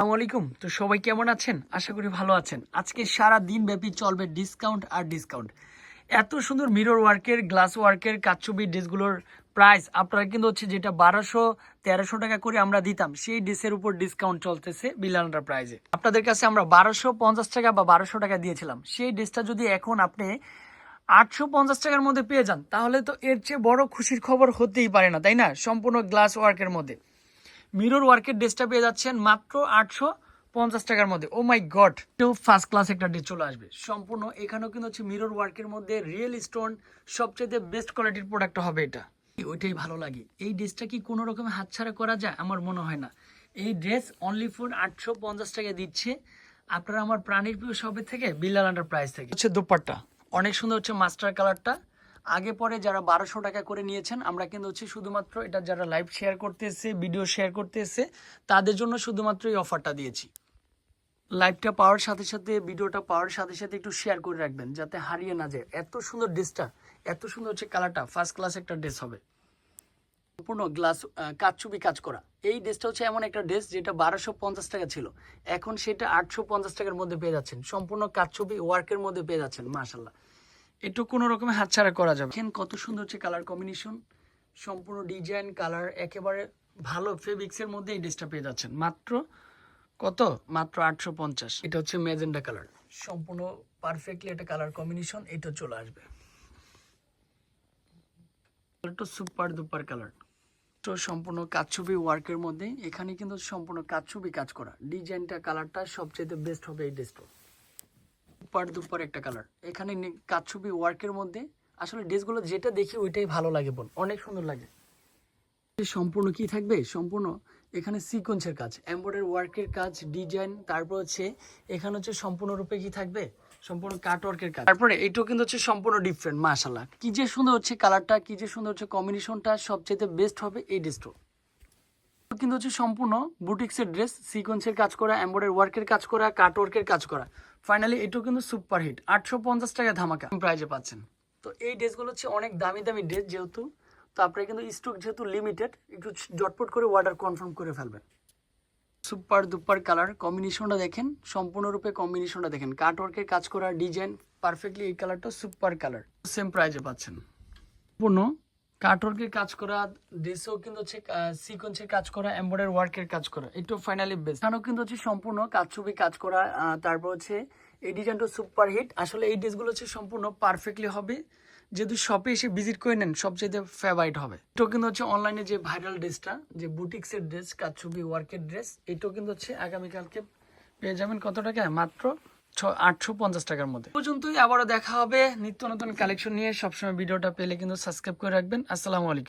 আসসালামু আলাইকুম। তো সবাই কেমন আছেন? আশা করি ভালো আছেন। আজকে সারা দিন ব্যাপী চলবে ডিসকাউন্ট আর ডিসকাউন্ট এত সুন্দর মিরর ওয়ার্কের গ্লাস ওয়ার্কের কাচ্চুবি ড্রেসগুলোর প্রাইস আপনারা কিন্তু হচ্ছে যেটা বারোশো, তেরোশো টাকা করে আমরা দিতাম, সেই ড্রেসের উপর ডিসকাউন্ট চলতেছে বিলান্ডার প্রাইজে আপনাদের কাছে আমরা বারোশো পঞ্চাশ টাকা বা বারোশো টাকা দিয়েছিলাম। সেই ড্রেসটা যদি এখন আপনি আটশো পঞ্চাশ টাকার মধ্যে পেয়ে যান, তাহলে তো এর চেয়ে বড় খুশির খবর হতেই পারে না, তাই না? সম্পূর্ণ গ্লাস ওয়ার্কের মধ্যে। মিরর ওয়ার্কের ড্রেসটা পেয়ে যাচ্ছেন মাত্র আটশো পঞ্চাশ টাকার মধ্যে। ও মাই গড তো ফার্স্ট ক্লাস একটা ড্রেস চলে আসবে। সম্পূর্ণ এখানেও কিন্তু হচ্ছে মিরর ওয়ার্কের মধ্যে রিয়েল স্টোন সবচেয়ে বেস্ট কোয়ালিটির প্রোডাক্ট হবে এটা। ওইটাই ভালো লাগে। এই ড্রেসটা কি কোনো রকম হাতছাড়া করা যায়? আমার মনে হয় না। এই ড্রেস অনলি ফর আটশো পঞ্চাশ টাকা দিচ্ছে। আপনারা আমার প্রাণীর প্রিয় সবের থেকে বিল্লাল আন্ডার প্রাইস থেকে। হচ্ছে দুপাট্টা। অনেক সুন্দর হচ্ছে মাস্টার কালারটা আগে পরে যারা বারোশো টাকা করে নিয়েছেন, আমরা কিন্তু হচ্ছে শুধুমাত্র এটা যারা লাইভ শেয়ার করতে এসে ভিডিও শেয়ার করতে এসে তাদের জন্য শুধুমাত্র এই অফারটা দিয়েছি। লাইভটা পাওয়ার সাথে সাথে ভিডিওটা পাওয়ার সাথে সাথে একটু শেয়ার করে রাখবেন, যাতে হারিয়ে না যায়। এত সুন্দর ড্রেসটা এত সুন্দর হচ্ছে কালারটা ফার্স্ট ক্লাস একটা ড্রেস হবে। সম্পূর্ণ গ্লাস কাচুবি কাজ করা। এই ড্রেসটা হচ্ছে এমন একটা ড্রেস যেটা বারোশো পঞ্চাশ টাকা ছিল। এখন সেটা আটশো পঞ্চাশ টাকার মধ্যে পেয়ে যাচ্ছেন। সম্পূর্ণ কাচুবি ওয়ার্কের মধ্যে পেয়ে যাচ্ছেন মাশাল্লাহ একটু কোনো রকমের হাতছাড়া করা যাবে দেখেন কত সুন্দর হচ্ছে কালার কম্বিনেশন সম্পূর্ণ ডিজাইন কালার একেবারে ভালো ফেব্রিক্সের মধ্যে এই ড্রেসটা পেয়ে যাচ্ছেন। মাত্র কত? মাত্র আটশো পঞ্চাশ। এটা হচ্ছে ম্যাজেন্ডা কালার সম্পূর্ণ পারফেক্টলি একটা কালার কম্বিনেশন এটা চলে আসবে। সুপার দুপার কালার তো সম্পূর্ণ কাচ্ছবি ওয়ার্কের মধ্যে এখানে কিন্তু সম্পূর্ণ কাচ্ছবি কাজ করা। ডিজাইনটা কালারটা সবচেয়ে বেস্ট হবে এই ড্রেসটা সুপার দুপার একটা কালার এখানে কাচ্ছবি ওয়ার্কের মধ্যে আসলে ড্রেসগুলো যেটা দেখি ওইটাই ভালো লাগে বোন, অনেক সুন্দর লাগে। সম্পূর্ণ কি থাকবে? সম্পূর্ণ এখানে সিকোয়েন্সের কাজ এমব্রয়ডারি ওয়ার্কের কাজ ডিজাইন তারপর হচ্ছে এখানে হচ্ছে সম্পূর্ণরূপে কি থাকবে? সম্পূর্ণ কাট ওয়ার্কের কাজ। তারপরে এইটাও কিন্তু হচ্ছে সম্পূর্ণ ডিফারেন্ট মাশাল্লাহ কি যে সুন্দর হচ্ছে কালারটা কি যে সুন্দর হচ্ছে কম্বিনেশনটা সবচেয়ে বেস্ট হবে এই ড্রেসটা কিন্তু হচ্ছে সম্পূর্ণ বুটিক্সের ড্রেস সিকোয়েন্সের কাজ করা এমব্রয়ডারি ওয়ার্কের কাজ করা কাট ওয়ার্কের কাজ করা। ফাইনালি এটাও কিন্তু সুপার হিট আটশো পঞ্চাশ টাকা ধামাকা প্রাইজে পাচ্ছেন। তো এই ড্রেসগুলো হচ্ছে অনেক দামি দামি ড্রেস যেহেতু, তো আপনারা কিন্তু স্টক যেহেতু লিমিটেড একটু জটপট করে অর্ডার কনফার্ম করে ফেলবেন। সুপার দুপার কালার কম্বিনেশনটা দেখেন, সম্পূর্ণরূপে কম্বিনেশনটা দেখেন। কাট ওয়ার্কের কাজ করা ডিজাইন পারফেক্টলি এই কালারটা সুপার কালার সেম প্রাইজে পাচ্ছেন। সম্পূর্ণ কাটওয়ার্কের কাজ করা ড্রেসেও কিন্তু হচ্ছে সিকোয়েন্সের কাজ করা এমব্রয়ডারি ওয়ার্কের কাজ করা একটু ফাইনালি বেস্ট এখানেও কিন্তু হচ্ছে সম্পূর্ণ কাজ ছবি কাজ করা তারপর হচ্ছে এই ডিজাইনটা সুপার হিট আসলে এই ড্রেসগুলো হচ্ছে সম্পূর্ণ পারফেক্টলি হবে। যদি শপে এসে ভিজিট করে নেন সবচেয়ে ফেভারিট হবে। এটাও কিন্তু হচ্ছে অনলাইনে যে ভাইরাল ড্রেসটা যে বুটিক্সের ড্রেস কাজ ছবি ওয়ার্কের ড্রেস এটাও কিন্তু হচ্ছে আগামীকালকে পেয়ে যাবেন। কত টাকায়? মাত্র আটশো পঞ্চাশ টাকার মধ্যে। পর্যন্তই আবারও দেখা হবে। নিত্য নতুন কালেকশন নিয়ে সবসময় ভিডিওটা পেলে কিন্তু সাবস্ক্রাইব করে রাখবেন। আসসালামু আলাইকুম।